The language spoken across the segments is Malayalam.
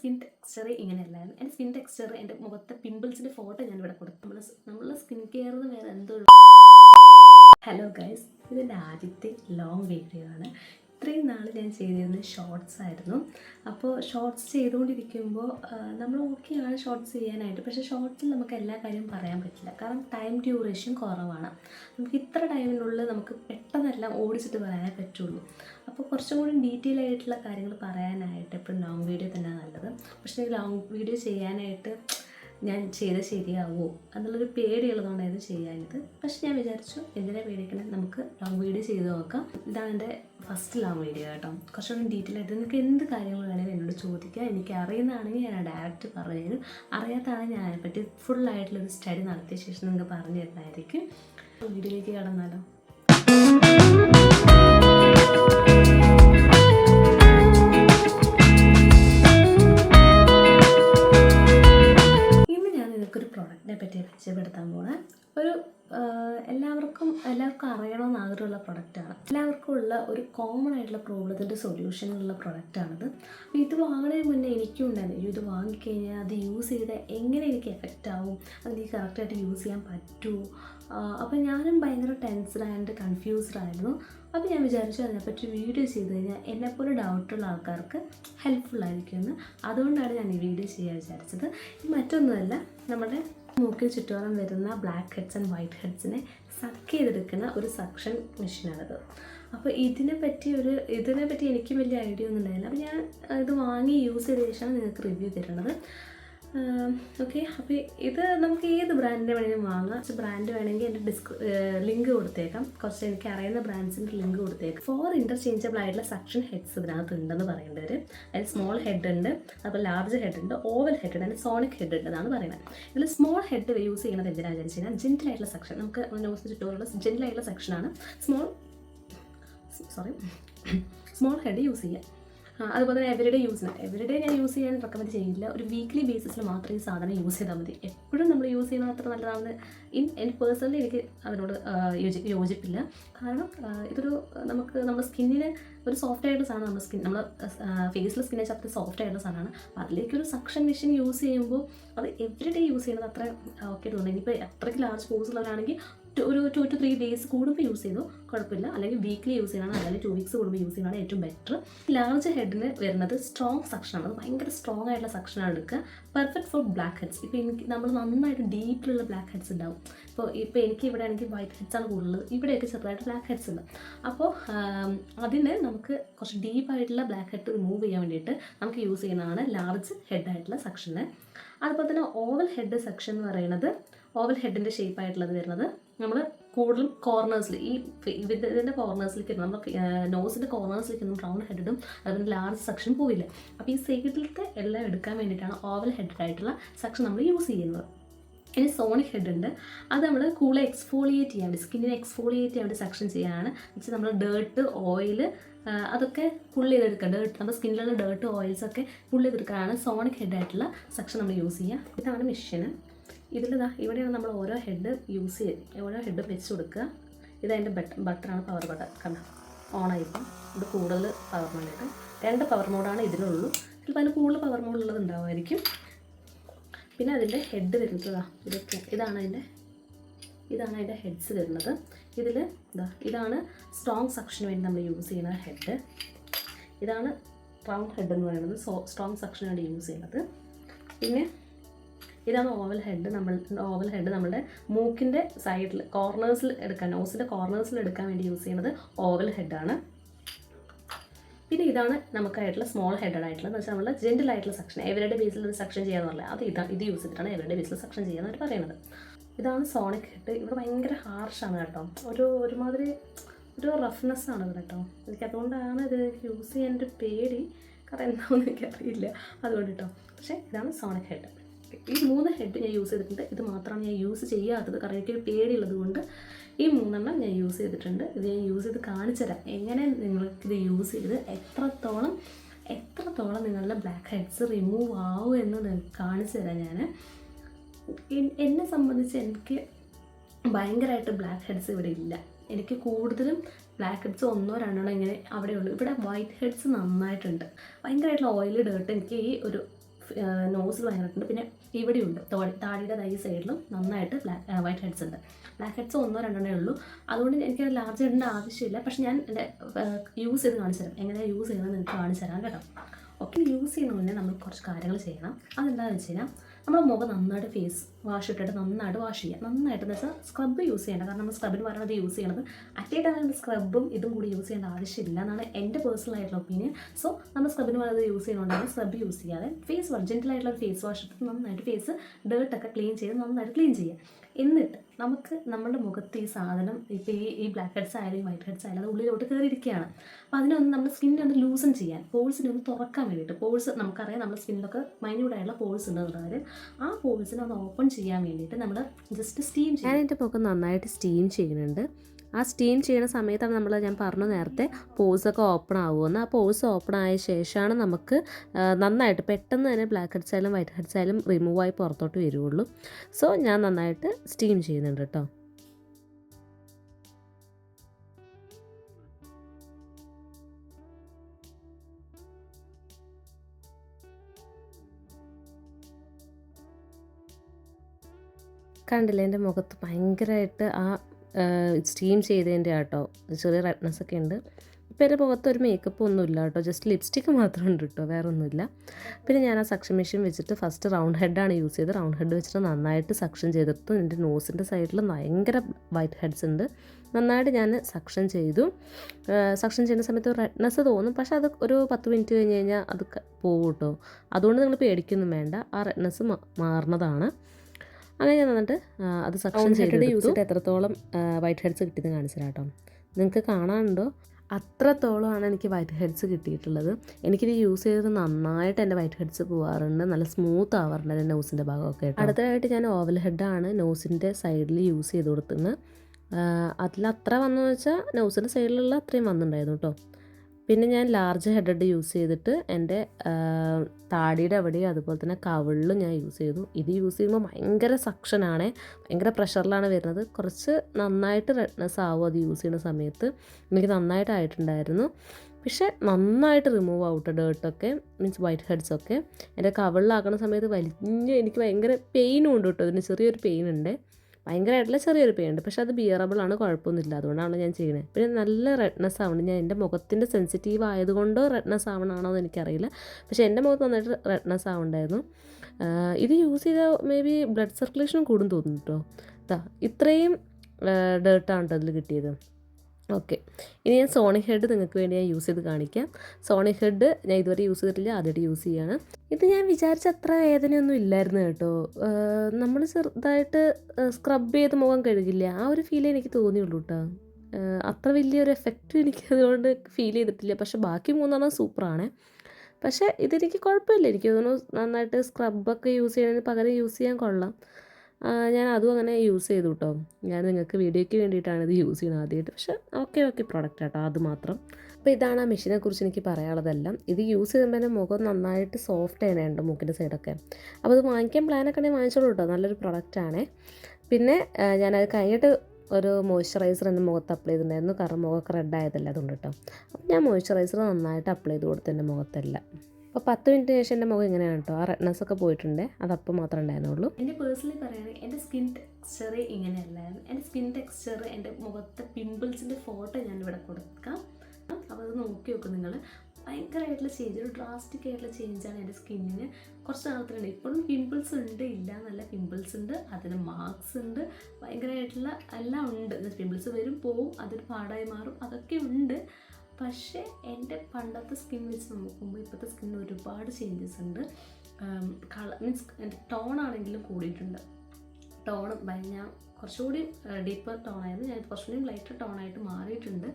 Skin texture ഇങ്ങനെയല്ലായിരുന്നു. എന്റെ സ്കിൻ ടെക്സ്ചർ എന്റെ മുഖത്തെ പിമ്പിൾസിന്റെ ഫോട്ടോ ഞാൻ ഇവിടെ കൊടുത്തു. നമ്മൾ നമ്മളെ സ്കിൻ കെയർ എന്ന് വേറെ എന്തോ ഹലോ ഗൈസ് ഇതിന്റെ ആദ്യത്തെ ലോങ് വീഡിയോ ആണ്. ഇത്രയും നാൾ ഞാൻ ചെയ്തിരുന്നത് ഷോർട്സ് ആയിരുന്നു. അപ്പോൾ ഷോർട്സ് ചെയ്തുകൊണ്ടിരിക്കുമ്പോൾ നമ്മൾ ഓക്കെയാണ് ഷോർട്സ് ചെയ്യാനായിട്ട്. പക്ഷേ ഷോർട്സിൽ നമുക്ക് എല്ലാ കാര്യവും പറയാൻ പറ്റില്ല. കാരണം ടൈം ഡ്യൂറേഷൻ കുറവാണ്. നമുക്ക് ഇത്ര ടൈമിനുള്ളിൽ നമുക്ക് പെട്ടെന്നെല്ലാം ഓടിച്ചിട്ട് പറയാനേ പറ്റുള്ളൂ. അപ്പോൾ കുറച്ചും കൂടി ഡീറ്റെയിൽ ആയിട്ടുള്ള കാര്യങ്ങൾ പറയാനായിട്ട് ഇപ്പോൾ ലോങ് വീഡിയോ തന്നെ നല്ലത്. പക്ഷേ ലോങ് വീഡിയോ ചെയ്യാനായിട്ട് ഞാൻ ചെയ്ത് ശരിയാവുമോ എന്നുള്ളൊരു പേടിയുള്ളതുകൊണ്ടായിരുന്നു ചെയ്യാഞ്ഞത്. പക്ഷെ ഞാൻ വിചാരിച്ചു എന്തിനാ പേടിക്കണേ നമുക്ക് ലോങ് വീഡിയോ ചെയ്ത് നോക്കാം. ഇതാണ് എന്റെ ഫസ്റ്റ് ലോങ് വീഡിയോ കേട്ടോ. കുറച്ചുകൂടി ഡീറ്റെയിൽ ആയിട്ട് നിങ്ങൾക്ക് എന്ത് കാര്യങ്ങൾ വേണമെങ്കിലും എന്നോട് ചോദിക്കാം. എനിക്ക് അറിയുന്നതാണെങ്കിൽ ഞാൻ ഡയറക്റ്റ് പറഞ്ഞു തരും അറിയാത്തതാണെങ്കിൽ ഞാൻ അതിനെപ്പറ്റി ഫുള്ളായിട്ടുള്ളൊരു സ്റ്റഡി നടത്തിയ ശേഷം നിങ്ങൾക്ക് പറഞ്ഞു തരുന്നതായിരിക്കും വീഡിയോയിലേക്ക് കടന്നാലോ? ഇന്ന് പ്രോഡക്റ്റിനെ പറ്റി പരിചയപ്പെടുത്താൻ പോണേ. ഒരു എല്ലാവർക്കും എല്ലാവർക്കും അറിയണമെന്ന് ആഗ്രഹമുള്ള പ്രൊഡക്റ്റാണ് എല്ലാവർക്കും ഉള്ള ഒരു കോമൺ ആയിട്ടുള്ള പ്രോബ്ലത്തിന്റെ സൊല്യൂഷനുള്ള പ്രൊഡക്റ്റാണിത് അപ്പോൾ ഇത് വാങ്ങണേ മുന്നേ എനിക്കും ഉണ്ടായിരുന്നു. ഇത് വാങ്ങിക്കഴിഞ്ഞാൽ അത് യൂസ് ചെയ്താൽ എങ്ങനെ എനിക്ക് എഫക്റ്റ് ആവും? അത് എനിക്ക് കറക്റ്റായിട്ട് യൂസ് ചെയ്യാൻ പറ്റുമോ അപ്പോൾ ഞാനും ഭയങ്കര ടെൻസ്ഡ് ആൻഡ് കൺഫ്യൂസ്ഡ് ആയിരുന്നു. അപ്പോൾ ഞാൻ വിചാരിച്ചു അതിനെപ്പറ്റി വീഡിയോ ചെയ്ത് കഴിഞ്ഞാൽ എന്നെപ്പോലെ ഡൗട്ടുള്ള ആൾക്കാർക്ക് ഹെൽപ്ഫുൾ ആയിരിക്കുമെന്ന്. അതുകൊണ്ടാണ് ഞാൻ ഈ വീഡിയോ ചെയ്യാൻ വിചാരിച്ചത്. മറ്റൊന്നുമല്ല നമ്മുടെ മൂക്കിൽ ചുറ്റോളം വരുന്ന ബ്ലാക്ക് ഹെഡ്സ് ആൻഡ് വൈറ്റ് ഹെഡ്സിനെ സക്ക് ചെയ്തെടുക്കുന്ന ഒരു സക്ഷൻ മെഷീനാണത് അപ്പോൾ ഇതിനെ പറ്റി ഒരു ഇതിനെപ്പറ്റി എനിക്ക് വലിയ ഐഡിയ ഒന്നും ഉണ്ടായില്ല അപ്പോൾ ഞാൻ ഇത് വാങ്ങി യൂസ് ചെയ്ത ശേഷമാണ് നിങ്ങൾക്ക് റിവ്യൂ തരുന്നത്. ഓക്കെ അപ്പോൾ ഇത് നമുക്ക് ഏത് ബ്രാൻഡിന്റെ വേണമെങ്കിലും വാങ്ങാം. കുറച്ച് ബ്രാൻഡ് വേണമെങ്കിൽ എന്റെ ഡിസ്ക് ലിങ്ക് കൊടുത്തേക്കാം. കുറച്ച് എനിക്ക് അറിയുന്ന ബ്രാൻഡ്സിന്റെ ലിങ്ക് കൊടുത്തേക്കാം. ഫോർ ഇന്റർചേഞ്ചബിൾ ആയിട്ടുള്ള സക്ഷൻ ഹെഡ്സ് ഇതിനകത്ത് ഉണ്ടെന്ന് പറയേണ്ടവർ അതിൽ സ്മോൾ ഹെഡ് ഉണ്ട് അപ്പോൾ ലാർജ് ഹെഡ് ഉണ്ട് ഓവൽ ഹെഡ് ഉണ്ട് അതിന്റെ സോണിക് ഹെഡ് ഉണ്ട് എന്നാണ് പറയുന്നത്. ഇതിൽ സ്മോൾ ഹെഡ് യൂസ് ചെയ്യുന്നത് എന്തിനാണെന്ന് വെച്ച് കഴിഞ്ഞാൽ? ജെന്റിൽ ആയിട്ടുള്ള സെക്ഷൻ നമുക്ക് നോസ് ചുറ്റുമുള്ള ജെന്റിൽ ആയിട്ടുള്ള സെക്ഷനാണ് small sorry small head use ചെയ്യുക അതുപോലെ തന്നെ എവരിഡേ യൂസിന് എവരിഡേ ഞാൻ യൂസ് ചെയ്യാൻ റെക്കമെൻഡ് ചെയ്യില്ല. ഒരു വീക്ക്ലി ബേസിസിൽ മാത്രം ഈ സാധനം യൂസ് ചെയ്താൽ മതി. എപ്പോഴും നമ്മൾ യൂസ് ചെയ്യുന്നത് അത്ര നല്ലതാണ് ഇൻ എനിക്ക് പേഴ്സണലി എനിക്ക് അതിനോട് യോജി യോജിപ്പില്ല. കാരണം ഇതൊരു നമുക്ക് നമ്മുടെ സ്കിന്നിന് ഒരു സോഫ്റ്റ് ആയിട്ടുള്ള സാധനം നമ്മുടെ സ്കിൻ നമ്മുടെ ഫേസിലെ സ്കിന്നെ ചത്ത് സോഫ്റ്റ് ആയിട്ടുള്ള സാധനമാണ്. അപ്പോൾ അതിലേക്ക് ഒരു സക്ഷൻ മെഷീൻ യൂസ് ചെയ്യുമ്പോൾ അത് എവറി ഡേ യൂസ് ചെയ്യുന്നത് അത്ര ഓക്കെ തോന്നുന്നു. ഇനിയിപ്പോൾ അത്രയ്ക്ക് ലാർജ് പോസ് ഉള്ളവരാണെങ്കിൽ ടു- ഒരു ടു ടു ത്രീ ഡേയ്സ് കൂടുമ്പോൾ യൂസ് ചെയ്തു. കുഴപ്പമില്ല. അല്ലെങ്കിൽ വീക്ക്ലി യൂസ് ചെയ്യണം അല്ലെങ്കിൽ ടു വീക്സ് കൂടുമ്പോൾ യൂസ് ചെയ്യണം ഏറ്റവും ബെറ്റർ ലാർജ് ഹെഡിന് വരുന്നത് സ്ട്രോങ് സക്ഷനാണ് അത് ഭയങ്കര സ്ട്രോങ് ആയിട്ടുള്ള സക്ഷനാണ് എടുക്കുക. പെർഫെക്റ്റ് ഫോർ ബ്ലാക്ക് ഹെഡ്സ് ഇപ്പോൾ എനിക്ക് നമ്മൾ നന്നായിട്ട് ഡീപ്പിലുള്ള ബ്ലാക്ക് ഹെഡ്സ് ഉണ്ടാവും. ഇപ്പോൾ ഇപ്പോൾ എനിക്ക് ഇവിടെ ആണെങ്കിൽ വൈറ്റ് ഹെഡ്സ് ആണ് കൂടുതൽ. ഇവിടെയൊക്കെ ചെറുതായിട്ട് ബ്ലാക്ക് ഹെഡ്സ് ഉണ്ട്. അപ്പോൾ അതിന് നമുക്ക് കുറച്ച് ഡീപ്പായിട്ടുള്ള ബ്ലാക്ക് ഹെഡ് റിമൂവ് ചെയ്യാൻ വേണ്ടിയിട്ട് നമുക്ക് യൂസ് ചെയ്യുന്നതാണ് ലാർജ് ഹെഡ് ആയിട്ടുള്ള സെക്ഷന് അതുപോലെ തന്നെ ഓവൽ ഹെഡ് സെക്ഷൻ എന്ന് പറയുന്നത് ഓവൽ ഹെഡിന്റെ ഷേപ്പ് ആയിട്ടുള്ളത് വരുന്നത് നമ്മൾ കൂടുതലും കോർണേഴ്സിൽ ഈ ഇതിന്റെ കോർണേഴ്സിലേക്ക് നമ്മൾ നോസിന്റെ കോർണേഴ്സിലേക്ക് ഒന്നും റൗണ്ട് ഹെഡും അതിന്റെ ലാർജ് സെക്ഷൻ പോവില്ല. അപ്പോൾ ഈ സൈഡിലത്തെ എല്ലാം എടുക്കാൻ വേണ്ടിയിട്ടാണ് ഓവൽ ഹെഡായിട്ടുള്ള സെക്ഷൻ നമ്മൾ യൂസ് ചെയ്യുന്നത്. ഇനി സോണിക് ഹെഡ് ഉണ്ട്. അത് നമ്മൾ കൂളെ എക്സ്ഫോളിയേറ്റ് ചെയ്യാൻ വേണ്ടി സ്കിന്നിനെ എക്സ്ഫോളിയേറ്റ് ചെയ്യാൻ വേണ്ടി സെക്ഷൻ ചെയ്യാനാണ് വെച്ചാൽ നമ്മൾ ഡേർട്ട് ഓയിൽ അതൊക്കെ പുള്ളി ചെയ്തെടുക്കുക. ഡേർട്ട് നമ്മുടെ സ്കിന്നിലുള്ള ഡേർട്ട് ഓയിൽസ് ഒക്കെ ചെയ്തെടുക്കാനാണ് സോണിക് ഹെഡായിട്ടുള്ള സെക്ഷൻ നമ്മൾ യൂസ് ചെയ്യുക. ഇതാണ് മെഷീന് ഇതിലിതാ ഇവിടെയാണ് നമ്മൾ ഓരോ ഹെഡ് യൂസ് ചെയ്ത് ഓരോ ഹെഡും വെച്ച് കൊടുക്കുക. ഇതതിന്റെ ബട്ടൺ ബട്ടറാണ് പവർ ബട്ടൺ കണ്ട? ഓണായിപ്പം ഇത് കൂടുതൽ പവർ മോഡായിട്ട് രണ്ട് പവർ മോഡാണ് ഇതിനുള്ളൂ ചിലപ്പോൾ അതിന് കൂടുതൽ പവർ മോഡുള്ളത് ഉണ്ടാവുമായിരിക്കും. പിന്നെ അതിന്റെ ഹെഡ് വരുന്നത് ഇതാ ഇതൊക്കെ. ഇതാണ് അതിന്റെ ഇതാണ് അതിന്റെ ഹെഡ്സ് വരുന്നത്. ഇതിൽ ഇതാ ഇതാണ് സ്ട്രോങ് സക്ഷന് വേണ്ടി നമ്മൾ യൂസ് ചെയ്യുന്ന ഹെഡ് ഇതാണ് റൗണ്ട് ഹെഡ് എന്ന് പറയുന്നത്. സോ സ്ട്രോങ് സക്ഷന് വേണ്ടി യൂസ് ചെയ്യുന്നത്. പിന്നെ ഇതാണ് ഓവൽ ഹെഡ് നമ്മൾ ഓവൽ ഹെഡ് നമ്മുടെ മൂക്കിന്റെ സൈഡിൽ കോർണേഴ്സിൽ എടുക്കാൻ നോസിന്റെ കോർണേഴ്സിൽ എടുക്കാൻ വേണ്ടി യൂസ് ചെയ്യുന്നത് ഓവൽ ഹെഡാണ് പിന്നെ ഇതാണ് നമുക്കായിട്ടുള്ള സ്മോൾ ഹെഡഡ് ആയിട്ടുള്ള എന്ന് വെച്ചാൽ നമ്മൾ ജെന്റൽ ആയിട്ടുള്ള സെക്ഷൻ എവരുടെ ബേസിൽ ഒരു സെക്ഷൻ ചെയ്യാന്ന് പറഞ്ഞാൽ അത് ഇതാ ഇത് യൂസ് ചെയ്തിട്ടാണ് എവരുടെ ബേസിൽ സെക്ഷൻ ചെയ്യുന്നവർ പറയുന്നത്. ഇതാണ് സോണിക് ഹെഡ് ഇവിടെ ഭയങ്കര ഹാർഷാണ് കേട്ടോ. ഒരു ഒരുമാതിരി ഒരു റഫ്നെസ് ആണ് ഇത് കേട്ടോ. എനിക്ക് അതുകൊണ്ടാണ് ഇത് യൂസ് ചെയ്യാൻ ഒരു പേടി. കാരണം എന്താണെന്ന് എനിക്കറിയില്ല. അതുകൊണ്ട് കേട്ടോ. പക്ഷേ ഇതാണ് സോണിക് ഹെഡ് ഈ മൂന്ന് ഹെഡ് ഞാൻ യൂസ് ചെയ്തിട്ടുണ്ട്. ഇത് മാത്രമാണ് ഞാൻ യൂസ് ചെയ്യാത്തത്. കാരണം എനിക്കൊരു പേടിയുള്ളത് കൊണ്ട് ഈ മൂന്നെണ്ണം ഞാൻ യൂസ് ചെയ്തിട്ടുണ്ട്. ഇത് ഞാൻ യൂസ് ചെയ്ത് കാണിച്ചു തരാം. എങ്ങനെ നിങ്ങൾക്കിത് യൂസ് ചെയ്ത് എത്രത്തോളം എത്രത്തോളം നിങ്ങളുടെ ബ്ലാക്ക് ഹെഡ്സ് റിമൂവ് ആവും എന്ന് കാണിച്ചു തരാം ഞാൻ എന്നെ സംബന്ധിച്ച് എനിക്ക് ഭയങ്കരമായിട്ട് ബ്ലാക്ക് ഹെഡ്സ് ഇവിടെ ഇല്ല. എനിക്ക് കൂടുതലും ബ്ലാക്ക് ഹെഡ്സ് ഒന്നോ രണ്ടോ ഇങ്ങനെ അവിടെയുള്ളൂ. ഇവിടെ വൈറ്റ് ഹെഡ്സ് നന്നായിട്ടുണ്ട്. ഭയങ്കരമായിട്ടുള്ള ഓയിൽ ഡേർട്ട് എനിക്ക് ഈ ഒരു നോസിൽ ഭയങ്കരമായിട്ടുണ്ട് പിന്നെ ഇവിടെ ഉണ്ട് താടിയുടെ തൈ സൈഡിലും നന്നായിട്ട് ബ്ലാക്ക് വൈറ്റ് ഹെഡ്സ് ഉണ്ട്. ബ്ലാക്ക് ഹെഡ്സ് ഒന്നോ രണ്ടെണ്ണേ ഉള്ളൂ. അതുകൊണ്ട് എനിക്ക് ലാർജ് ഹെഡിന്റെ ആവശ്യമില്ല. പക്ഷെ ഞാൻ എന്റെ യൂസ് ചെയ്ത് കാണിച്ചു തരാം. എങ്ങനെയാണ് യൂസ് ചെയ്യുന്നത് നിങ്ങൾക്ക് കാണിച്ചു തരാം കേട്ടോ. ഓക്കെ യൂസ് ചെയ്യുന്ന മുന്നേ നമ്മൾ കുറച്ച് കാര്യങ്ങൾ ചെയ്യണം. അതെന്താണെന്ന് വെച്ച് കഴിഞ്ഞാൽ നമ്മുടെ മുഖം നന്നായിട്ട് ഫേസ് വാഷ് ഇട്ടിട്ട് നന്നായിട്ട് വാഷ് ചെയ്യുക. നന്നായിട്ട് എന്ന് വെച്ചാൽ സ്ക്രബ് യൂസ് ചെയ്യേണ്ട. കാരണം നമ്മൾ സ്ക്രബിന് പറയുന്നത് യൂസ് ചെയ്യണത് അറ്റേ ടൈം സ്ക്രബും ഇതും കൂടി യൂസ് ചെയ്യേണ്ട ആവശ്യമില്ല എന്നാണ് എന്റെ പേഴ്സണൽ ആയിട്ടുള്ള ഒപ്പീനിയൻ സോ നമ്മൾ സ്ക്രബിന് പറയുന്നത് യൂസ് ചെയ്യുന്നുണ്ടെങ്കിൽ സ്ക്രബ് യൂസ് ചെയ്യാതെ ഫേസ് ആയിട്ടുള്ള ഫേസ് വാഷ് എടുത്ത് നന്നായിട്ട് ഫേസ് ഡേർട്ടൊക്കെ ക്ലീൻ ചെയ്ത് നന്നായിട്ട് ക്ലീൻ ചെയ്യുക. എന്നിട്ട് നമുക്ക് നമ്മുടെ മുഖത്ത് ഈ സാധനം ഇപ്പോൾ ഈ ഈ ബ്ലാക്ക് ഹെഡ്സ് ആയാലും വൈറ്റ് ഹെഡ്സ് ആയാലും അത് ഉള്ളിലോട്ട് കയറിയിരിക്കുകയാണ് അപ്പോൾ അതിനൊന്ന് നമ്മുടെ സ്കിന്നെ ഒന്ന് ലൂസൺ ചെയ്യാൻ പോൾസിനെ ഒന്ന് തുറക്കാൻ വേണ്ടിയിട്ട് പോൾസ് നമുക്കറിയാം നമ്മുടെ സ്കിന്നിലൊക്കെ മൈന്യൂട്ടായിട്ടുള്ള പോൾസ് ഉണ്ട് കാര്യം ആ പോൾസിനെ ഒന്ന് ഓപ്പൺ ചെയ്യാൻ വേണ്ടിയിട്ട് നമ്മൾ ജസ്റ്റ് സ്റ്റീം ഞാൻ എന്റെ മുഖം നന്നായിട്ട് സ്റ്റീം ചെയ്യുന്നുണ്ട് ആ സ്റ്റീം ചെയ്യുന്ന സമയത്താണ് നമ്മൾ ഞാൻ പറഞ്ഞു നേരത്തെ പോസൊക്കെ ഓപ്പൺ ആവുമെന്ന് ആ പോസ് ഓപ്പൺ ആയ ശേഷമാണ് നമുക്ക് നന്നായിട്ട് പെട്ടെന്ന് തന്നെ ബ്ലാക്ക് ഹെഡ്സ് ആയാലും വൈറ്റ് ഹെഡ്സ് ആയാലും റിമൂവ് ആയി പുറത്തോട്ട് വരുള്ളൂ സോ ഞാൻ നന്നായിട്ട് സ്റ്റീം ചെയ്യുന്നുണ്ട് കേട്ടോ കണ്ടില്ല എന്റെ മുഖത്ത് ഭയങ്കരമായിട്ട് ആ സ്റ്റീം ചെയ്തതിന്റെ ആട്ടോ. ചെറിയ റെഡ്നെസ് ഒക്കെ ഉണ്ട്. ഇപ്പോൾ എന്റെ മുഖത്ത് ഒരു മേക്കപ്പ് ഒന്നും ഇല്ല കേട്ടോ. ജസ്റ്റ് ലിപ്സ്റ്റിക്ക് മാത്രം ഉണ്ട് കേട്ടോ. വേറെ ഒന്നുമില്ല പിന്നെ ഞാൻ ആ സക്ഷൻ മെഷീൻ വെച്ചിട്ട് ഫസ്റ്റ് റൗണ്ട് ഹെഡാണ് യൂസ് ചെയ്തത്. റൗണ്ട് ഹെഡ് വെച്ചിട്ട് നന്നായിട്ട് സക്ഷൻ ചെയ്തെടുത്തു എന്റെ നോസിന്റെ സൈഡിൽ ഭയങ്കര വൈറ്റ് ഹെഡ്സ് ഉണ്ട്. നന്നായിട്ട് ഞാൻ സക്ഷൻ ചെയ്തു. സക്ഷൻ ചെയ്യുന്ന സമയത്ത് റെഡ്നെസ് തോന്നും. പക്ഷേ അത് ഒരു പത്ത് മിനിറ്റ് കഴിഞ്ഞ് കഴിഞ്ഞാൽ അത് പോകും കേട്ടോ. അതുകൊണ്ട് നിങ്ങൾ പേടിക്കൊന്നും വേണ്ട. ആ റെഡ്നെസ് മാറുന്നതാണ്. അങ്ങനെ ഞാൻ എന്നിട്ട് അത് സക്ഷൻ ചെയ്തിട്ട് യൂസ് ചെയ്തിട്ട് എത്രത്തോളം വൈറ്റ് ഹെഡ്സ് കിട്ടിയെന്ന് കാണിച്ചു കേട്ടോ. നിങ്ങൾക്ക് കാണാനുണ്ടോ? അത്രത്തോളമാണ് എനിക്ക് വൈറ്റ് ഹെഡ്സ് കിട്ടിയിട്ടുള്ളത്. എനിക്കിത് യൂസ് ചെയ്തത് നന്നായിട്ട് എന്റെ വൈറ്റ് ഹെഡ്സ് പോകാറുണ്ട് നല്ല സ്മൂത്ത് ആവാറുണ്ട് എന്റെ നോസിന്റെ ഭാഗമൊക്കെ അടുത്തതായിട്ട് ഞാൻ ഓവൽ ഹെഡാണ് നോസിന്റെ സൈഡിൽ യൂസ് ചെയ്ത് കൊടുത്തത്. അതിൽ അത്ര വന്നു വെച്ചാൽ നോസിന്റെ സൈഡിലുള്ള അത്രയും വന്നിട്ടുണ്ടായിരുന്നു കേട്ടോ. പിന്നെ ഞാൻ ലാർജ് ഹെഡഡ് യൂസ് ചെയ്തിട്ട് എന്റെ താടിയുടെ അവിടെയും അതുപോലെ തന്നെ കവിളിലും ഞാൻ യൂസ് ചെയ്തു. ഇത് യൂസ് ചെയ്യുമ്പോൾ ഭയങ്കര സക്ഷനാണ് ഭയങ്കര പ്രഷറിലാണ് വരുന്നത്. കുറച്ച് നന്നായിട്ട് റെഡ്നെസ് ആവും അത് യൂസ് ചെയ്യുന്ന സമയത്ത്. എനിക്ക് നന്നായിട്ട് ആയിട്ടുണ്ടായിരുന്നു. പക്ഷെ നന്നായിട്ട് റിമൂവ് ആവട്ടെ ഡേർട്ടൊക്കെ മീൻസ് വൈറ്റ് ഹെഡ്സ് ഒക്കെ എന്റെ കവിളിലാക്കുന്ന സമയത്ത് വലിഞ്ഞ് എനിക്ക് ഭയങ്കര പെയിനും ഉണ്ട് കേട്ടോ. അതിന് ചെറിയൊരു പെയിൻ ഉണ്ട്. ഭയങ്കരമായിട്ടുള്ള ചെറിയൊരു പെയിൻ ഉണ്ട്. പക്ഷെ അത് ബിയറബിൾ ആണ് കുഴപ്പമൊന്നുമില്ല. അതുകൊണ്ടാണ് ഞാൻ ചെയ്യുന്നത് പിന്നെ നല്ല റെഡ്നെസ് ആവണം. ഞാൻ എന്റെ മുഖത്തിന്റെ സെൻസിറ്റീവ് ആയതുകൊണ്ടോ റെഡ്നെസ് ആവണമാണോ എന്ന് എനിക്കറിയില്ല. പക്ഷേ എന്റെ മുഖത്ത് നന്നായിട്ട് റെഡ്നെസ് ആവുണ്ടായിരുന്നു ആഹ് ഇത് യൂസ് ചെയ്താൽ മേ ബി ബ്ലഡ് സർക്കുലേഷൻ കൂടും തോന്നുന്നു കേട്ടോ ഇത്രയും ഡേർട്ടാണ് കേട്ടോ അതിൽ കിട്ടിയത്. ഓക്കെ. ഇനി ഞാൻ സോണി ഹെഡ് നിങ്ങൾക്ക് വേണ്ടി ഞാൻ യൂസ് ചെയ്ത് കാണിക്കാം. സോണി ഹെഡ് ഞാൻ ഇതുവരെ യൂസ് ചെയ്തിട്ടില്ല ആദ്യമായിട്ട് യൂസ് ചെയ്യാണ്. ഇത് ഞാൻ വിചാരിച്ച അത്ര വേദനയൊന്നും ഇല്ലായിരുന്നു കേട്ടോ. നമ്മൾ ചെറുതായിട്ട് സ്ക്രബ് ചെയ്ത് മുഖം കഴുകില്ല ആ ഒരു ഫീൽ എനിക്ക് തോന്നിയുള്ളൂ കേട്ടോ അത്ര വലിയൊരു എഫക്റ്റ് എനിക്ക് അതുകൊണ്ട് ഫീൽ ചെയ്തിട്ടില്ല. പക്ഷെ ബാക്കി മൂന്നെണ്ണം സൂപ്പറാണ് പക്ഷേ ഇതെനിക്ക് കുഴപ്പമില്ല. എനിക്ക് തോന്നുന്നു നന്നായിട്ട് സ്ക്രബൊക്കെ യൂസ് ചെയ്യുന്നതിന് പകരം യൂസ് ചെയ്യാൻ കൊള്ളാം. ഞാൻ അതും അങ്ങനെ യൂസ് ചെയ്തു കേട്ടോ ഞാൻ നിങ്ങൾക്ക് വീഡിയോയ്ക്ക് വേണ്ടിയിട്ടാണ് ഇത് യൂസ് ചെയ്യുന്നത് ആദ്യമായിട്ട്. പക്ഷേ ഓക്കെ ഓക്കെ പ്രോഡക്റ്റ് കേട്ടോ അത് മാത്രം. അപ്പോൾ ഇതാണ് ആ മെഷീനെ കുറിച്ച് എനിക്ക് പറയാനുള്ളതെല്ലാം. ഇത് യൂസ് ചെയ്യുമ്പോൾ തന്നെ മുഖം നന്നായിട്ട് സോഫ്റ്റ് ആയതുണ്ട് മൂക്കിന്റെ സൈഡൊക്കെ അപ്പോൾ അത് വാങ്ങിക്കാൻ പ്ലാനൊക്കെ ഉണ്ടെങ്കിൽ വാങ്ങിച്ചോളൂ കേട്ടോ നല്ലൊരു പ്രൊഡക്റ്റാണ് പിന്നെ ഞാനത് കഴിഞ്ഞിട്ട് ഒരു മോയ്സ്ചറൈസർ എന്റെ മുഖത്ത് അപ്ലൈ ചെയ്തിട്ടുണ്ടായിരുന്നു. കാരണം മുഖമൊക്കെ റെഡ് ആയതല്ല അതുകൊണ്ട് കേട്ടോ അപ്പോൾ ഞാൻ മോയ്സ്ചറൈസർ നന്നായിട്ട് അപ്ലൈ ചെയ്ത് കൊടുത്തു എന്റെ മുഖത്തെല്ലാം. അപ്പോൾ പത്ത് മിനിറ്റ് ശേഷം എന്റെ മുഖം ഇങ്ങനെയാണ് കേട്ടോ. ആ റെഡ്നെസ് ഒക്കെ പോയിട്ടുണ്ട്. അതപ്പം മാത്രമേ ഉണ്ടായിരുന്നുള്ളൂ. എന്റെ പേഴ്സണലി പറയുകയാണെങ്കിൽ എന്റെ സ്കിൻ ടെക്സ്ചർ ഇങ്ങനെയല്ലായിരുന്നു. എന്റെ സ്കിൻ ടെക്സ്ചർ എന്റെ മുഖത്തെ പിമ്പിൾസിന്റെ ഫോട്ടോ ഞാൻ ഇവിടെ കൊടുക്കാം. അപ്പോൾ അത് നോക്കി നോക്കും നിങ്ങൾ. ഭയങ്കരമായിട്ടുള്ള ചേഞ്ച് ഒരു ഡ്രാസ്റ്റിക് ആയിട്ടുള്ള ചേഞ്ചാണ് എന്റെ സ്കിന്നിന്. കുറച്ച് നാളത്തിലുണ്ട് ഇപ്പോഴും പിമ്പിൾസ് ഉണ്ട് ഇല്ല നല്ല പിമ്പിൾസ് ഉണ്ട് അതിന് മാർക്സ് ഉണ്ട്. ഭയങ്കരമായിട്ടുള്ള എല്ലാം ഉണ്ട്. പിമ്പിൾസ് വരും പോവും അതൊരു പാടായി മാറും. അതൊക്കെ ഉണ്ട്. പക്ഷേ എന്റെ പണ്ടത്തെ സ്കിൻ വെച്ച് നോക്കുമ്പോൾ ഇപ്പോഴത്തെ സ്കിന്നിന് ഒരുപാട് ചേഞ്ചസ് ഉണ്ട്. കളർ മീൻസ് എന്റെ ടോൺ ആണെങ്കിലും കൂടിയിട്ടുണ്ട്. ടോൺ ഞാൻ കുറച്ചുകൂടി ഡീപ്പർ ടോൺ ആയിരുന്നു. ഞാൻ കുറച്ചുകൂടി ലൈറ്റർ ടോൺ ആയിട്ട് മാറിയിട്ടുണ്ട്.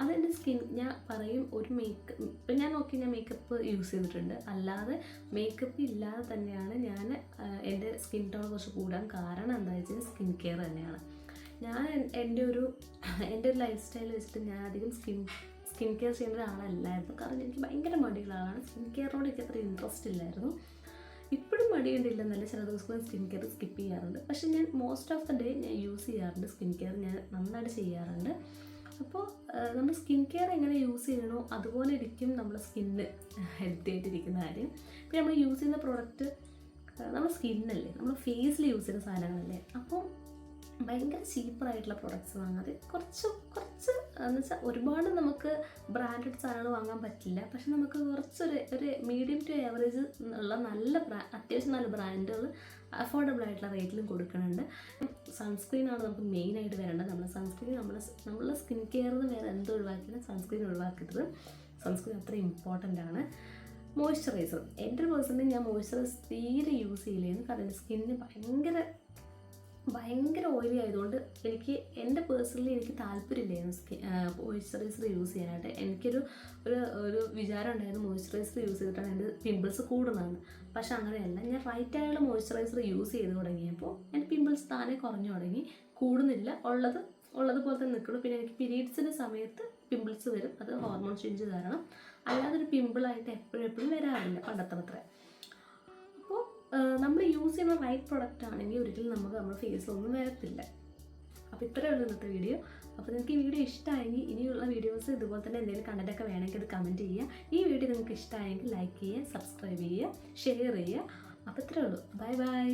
അതെന്റെ സ്കിൻ ഞാൻ പറയും ഒരു മേക്കപ്പ് ഇപ്പം ഞാൻ നോക്കി ഞാൻ മേക്കപ്പ് യൂസ് ചെയ്തിട്ടുണ്ട്. അല്ലാതെ മേക്കപ്പ് ഇല്ലാതെ തന്നെയാണ് ഞാൻ എന്റെ സ്കിൻ ടോൺ കുറച്ച് കൂടാൻ കാരണം എന്താ വെച്ചാൽ സ്കിൻ കെയർ തന്നെയാണ്. ഞാൻ എന്റെ ഒരു എന്റെ ഒരു ലൈഫ് സ്റ്റൈൽ വെച്ചിട്ട് ഞാൻ അധികം സ്കിൻ സ്കിൻ കെയർ ചെയ്യുന്ന ഒരാളല്ലായിരുന്നു. കാരണം എനിക്ക് ഭയങ്കര മടിയുള്ള ആളാണ്. സ്കിൻ കെയറിനോട് എനിക്ക് അത്ര ഇൻട്രസ്റ്റ് ഇല്ലായിരുന്നു. ഇപ്പോഴും മടിയുണ്ടില്ലെന്നല്ല ചില ദിവസങ്ങളിൽ സ്കിൻ കെയർ സ്കിപ്പ് ചെയ്യാറുണ്ട്. പക്ഷേ ഞാൻ മോസ്റ്റ് ഓഫ് ദ ഡേ ഞാൻ യൂസ് ചെയ്യാറുണ്ട് സ്കിൻ കെയർ ഞാൻ നന്നായിട്ട് ചെയ്യാറുണ്ട്. അപ്പോൾ നമ്മൾ സ്കിൻ കെയർ എങ്ങനെ യൂസ് ചെയ്യണോ അതുപോലെ ഇരിക്കും നമ്മുടെ സ്കിന്ന്. ഹെൽത്തി ആയിട്ടിരിക്കുന്ന കാര്യം. പിന്നെ നമ്മൾ യൂസ് ചെയ്യുന്ന പ്രോഡക്റ്റ് നമ്മുടെ സ്കിന്നല്ലേ നമ്മൾ ഫേസിൽ യൂസ് ചെയ്യുന്ന സാധനങ്ങളല്ലേ. അപ്പോൾ ഭയങ്കര ചീപ്പറായിട്ടുള്ള പ്രൊഡക്ട്സ് വാങ്ങാതെ കുറച്ച് കുറച്ച് എന്ന് വെച്ചാൽ ഒരുപാട് നമുക്ക് ബ്രാൻഡഡ് സാധനങ്ങൾ വാങ്ങാൻ പറ്റില്ല. പക്ഷെ നമുക്ക് കുറച്ചൊരു ഒരു മീഡിയം ടു ആവറേജ് ഉള്ള നല്ല ബ്രാ അത്യാവശ്യം നല്ല ബ്രാൻഡുകൾ അഫോർഡബിൾ ആയിട്ടുള്ള റേറ്റിലും കൊടുക്കുന്നുണ്ട്. സൺസ്ക്രീനാണ് നമുക്ക് മെയിനായിട്ട് വരേണ്ടത്. നമ്മൾ സൺസ്ക്രീൻ നമ്മൾ നമ്മളെ സ്കിൻ കെയറിൽ നിന്ന് വേറെ എന്ത് ഒഴിവാക്കിയാലും സൺസ്ക്രീൻ ഒഴിവാക്കരുത്. സൺസ്ക്രീൻ അത്ര ഇമ്പോർട്ടന്റ് ആണ്. മോയ്സ്ചറൈസർ എന്റെ പേഴ്സണലി ഞാൻ മോയ്സ്ചറൈസർ തീരെ യൂസ് ചെയ്യില്ലായിരുന്നു കാരണം എന്റെ സ്കിന്നിന് ഭയങ്കര ഭയങ്കര ഓയിലി ആയതുകൊണ്ട് എനിക്ക് എന്റെ പേഴ്സണലി എനിക്ക് താല്പര്യമില്ലായിരുന്നു സ്കിൻ മോയ്സ്ചറൈസർ യൂസ് ചെയ്യാനായിട്ട്. എനിക്കൊരു ഒരു ഒരു വിചാരം ഉണ്ടായിരുന്നു മോയ്സ്ചറൈസർ യൂസ് ചെയ്തിട്ടാണ് എന്റെ പിമ്പിൾസ് കൂടുന്നതെന്ന്. പക്ഷെ അങ്ങനെയല്ല ഞാൻ റൈറ്റ് ആയുള്ള മോയ്സ്ചറൈസർ യൂസ് ചെയ്ത് തുടങ്ങിയപ്പോൾ എന്റെ പിമ്പിൾസ് താനെ കുറഞ്ഞു തുടങ്ങി. കൂടുന്നില്ല ഉള്ളത് ഉള്ളതുപോലെ തന്നെ നിൽക്കുള്ളൂ. പിന്നെ എനിക്ക് പീരീഡ്സിന്റെ സമയത്ത് പിമ്പിൾസ് വരും. അത് ഹോർമോൺ ചേഞ്ച് കാരണം അല്ലാതെ ഒരു പിമ്പിളായിട്ട് എപ്പോഴും എപ്പോഴും വരാറില്ല പണ്ടത്തെ നമ്മൾ യൂസ് ചെയ്യുന്ന റൈറ്റ് പ്രൊഡക്റ്റ് ആണെങ്കിൽ ഒരിക്കലും നമുക്ക് നമ്മുടെ ഫേസ് ഒന്നും വരത്തില്ല. അപ്പോൾ ഇത്രയേ ഉള്ളൂ ഇന്നത്തെ വീഡിയോ അപ്പോൾ നിങ്ങൾക്ക് ഈ വീഡിയോ ഇഷ്ടമായെങ്കിൽ ഇനിയുള്ള വീഡിയോസ് ഇതുപോലെ തന്നെ എന്തെങ്കിലും കണ്ടന്റൊക്കെ വേണമെങ്കിൽ അത് കമന്റ് ചെയ്യുക. ഈ വീഡിയോ നിങ്ങൾക്ക് ഇഷ്ടമായെങ്കിൽ ലൈക്ക് ചെയ്യുക സബ്സ്ക്രൈബ് ചെയ്യുക ഷെയർ ചെയ്യുക. അപ്പോൾ ഇത്രയേ ഉള്ളൂ. Bye bye